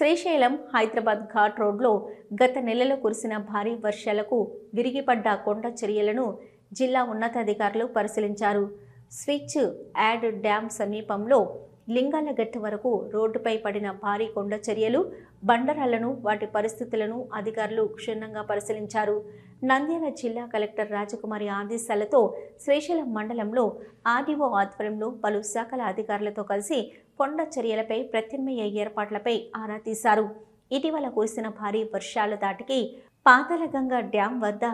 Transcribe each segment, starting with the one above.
శ్రీశైలం హైదరాబాద్ ఘాట్ రోడ్లో గత నెలలో కురిసిన భారీ వర్షాలకు విరిగిపడ్డ కొండ చర్యలను జిల్లా ఉన్నతాధికారులు పరిశీలించారు. స్విచ్ యాడ్ డ్యామ్ సమీపంలో లింగాలగట్ట వరకు రోడ్డుపై పడిన భారీ కొండ చర్యలు బండరాళ్ళను వాటి పరిస్థితులను అధికారులు క్షుణ్ణంగా పరిశీలించారు. నంద్యాల జిల్లా కలెక్టర్ రాజకుమారి ఆదేశాలతో శ్రీశైలం మండలంలో ఆర్డీఓ ఆధ్వర్యంలో పలు శాఖల అధికారులతో కలిసి కొండ చర్యలపై ప్రత్యామ్నాయ ఏర్పాట్లపై ఆరా తీశారు. ఇటీవల కురిసిన భారీ వర్షాల దాటికి పాతలగంగ డ్యాం వద్ద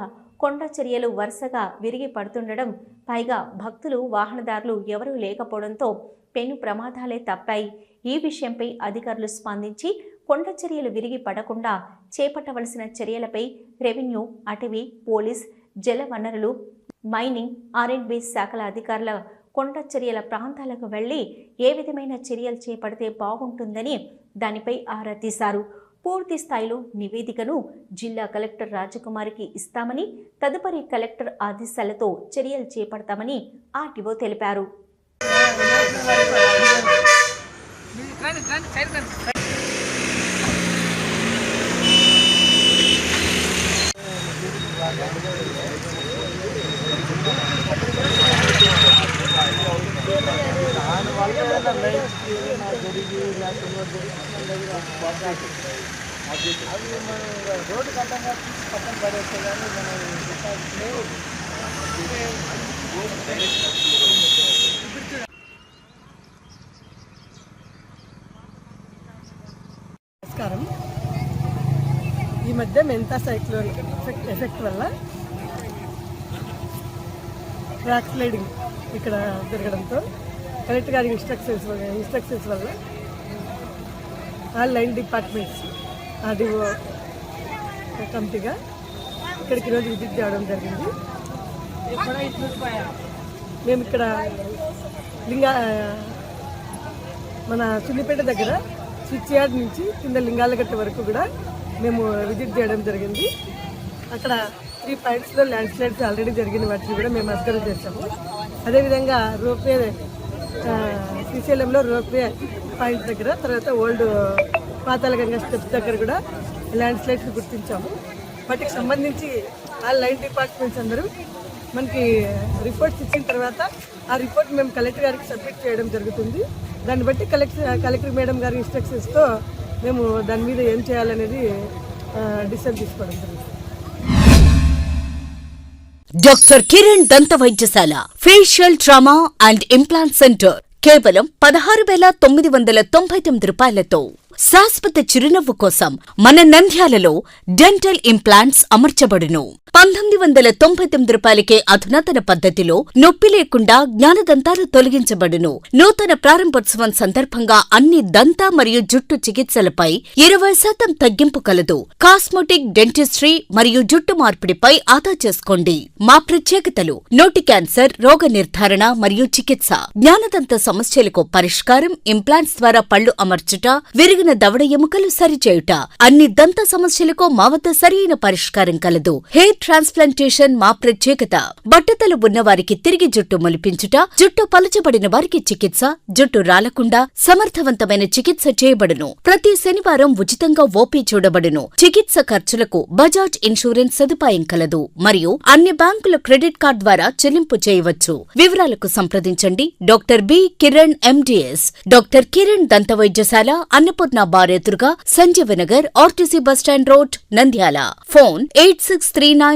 కొండ చర్యలు వరుసగా విరిగి పడుతుండడం పైగా భక్తులు వాహనదారులు ఎవరూ లేకపోవడంతో పెను ప్రమాదాలే తప్పాయి. ఈ విషయంపై అధికారులు స్పందించి కొండ చర్యలు విరిగి పడకుండా చేపట్టవలసిన చర్యలపై రెవెన్యూ అటవీ పోలీస్ జల వనరులు మైనింగ్ ఆర్ఎండ్బి శాఖల అధికారుల కొండ చర్యల ప్రాంతాలకు వెళ్ళి ఏ విధమైన చర్యలు చేపడితే బాగుంటుందని దానిపై ఆరా తీశారు. పూర్తి స్థాయిలో నివేదికను జిల్లా కలెక్టర్ రాజకుమారికి ఇస్తామని తదుపరి కలెక్టర్ ఆదేశాలతో చర్యలు చేపడతామని ఆర్టీఓ తెలిపారు. అవి మనం రోడ్డు కట్టంగా పక్కన పడేస్తే కానీ మనం నమస్కారం. ఈ మధ్య మెంతా సైక్లోన్ ఎఫెక్ట్ ఎఫెక్ట్ వల్ల ట్రాక్ స్లైడింగ్ ఇక్కడ తిరగడంతో కలెక్టర్ గారి ఇన్స్ట్రక్షన్స్ వల్ల ఇన్స్ట్రక్షన్స్ వల్ల ఆల్ లైన్ డిపార్ట్మెంట్స్ ఆర్డీఓ కమిటీగా ఇక్కడికి ఈరోజు విజిట్ చేయడం జరిగింది. మేము ఇక్కడ లింగా మన సున్నిపేట దగ్గర స్విచ్ యార్డ్ నుంచి కింద లింగాలగట్ట వరకు కూడా మేము విజిట్ చేయడం జరిగింది. అక్కడ త్రీ పాయింట్స్లో ల్యాండ్ స్లైడ్స్ ఆల్రెడీ జరిగిన వాటిని కూడా మేము అబ్జర్వ్ చేసాము అదేవిధంగా రోప్వే శ్రీశైలంలో రోప్వే పాయింట్ దగ్గర తర్వాత ఓల్డ్ పాతాళగంగా స్టెప్స్ దగ్గర కూడా ల్యాండ్ స్లైడ్స్ గుర్తించాము. వాటికి సంబంధించి ఆ లైన్ డిపార్ట్మెంట్స్ అందరూ మనకి రిపోర్ట్స్ ఇచ్చిన తర్వాత ఆ రిపోర్ట్ మేము కలెక్టర్ గారికి సబ్మిట్ చేయడం జరుగుతుంది. దాన్ని బట్టి కలెక్టర్ కలెక్టర్ మేడం గారి ఇన్స్ట్రక్షన్స్తో మేము దాని మీద ఏం చేయాలనేది డిసైడ్ తీసుకోవడం జరుగుతుంది. డాక్టర్ కిరణ్ దంత వైద్యశాల facial trauma and implant centre కేవలం పదహారు వేల తొమ్మిది వందల తొంభై తొమ్మిది రూపాయలతో. శాశ్వత చిరునవ్వు కోసం మన నంద్యాలలో డెంటల్ ఇంప్లాంట్స్ అమర్చబడును. పంతొమ్మిది వందల తొంభై తొమ్మిది రూపాయలకే అధునాతన పద్ధతిలో నొప్పి లేకుండా జ్ఞానదంతాలు తొలగించబడును. నూతన ప్రారంభోత్సవం సందర్భంగా అన్ని దంత మరియు జుట్టు చికిత్సలపై ఇరవై శాతం తగ్గింపు కలదు. కాస్మోటిక్ డెంటిస్ట్రీ మరియు జుట్టు మార్పిడిపై ఆదా చేసుకోండి. మా ప్రత్యేకతలు నోటి క్యాన్సర్ రోగ నిర్ధారణ మరియు చికిత్స. జ్ఞానదంత సమస్యలకు పరిష్కారం ఇంప్లాంట్స్ ద్వారా పళ్ళు అమర్చుట విరిగిన దవడ ఎముకలు సరిచేయుట. అన్ని దంత సమస్యలకు మా వద్ద సరైన పరిష్కారం కలదు. హెయిర్ ట్రాన్స్ప్లాంటేషన్ మా ప్రత్యేకత. బట్టతలు ఉన్నవారికి తిరిగి జుట్టు మొలిపించుట జుట్టు పలచబడిన వారికి చికిత్స జుట్టు రాలకుండా సమర్థవంతమైన చికిత్స చేయబడును. ప్రతి శనివారం ఉచితంగా ఓపీ చూడబడును. చికిత్స ఖర్చులకు బజాజ్ ఇన్సూరెన్స్ సదుపాయం కలదు. మరియు అన్ని బ్యాంకుల క్రెడిట్ కార్డ్ ద్వారా చెల్లింపు చేయవచ్చు. వివరాలకు సంప్రదించండి. Doctor B Kiran MDS doctor Kiran దంత వైద్యశాల అన్నపూర్ణ బార్ ఎదురుగా Sanjeevanagar RTC bus stand road Nandyala. Phone eight six three nine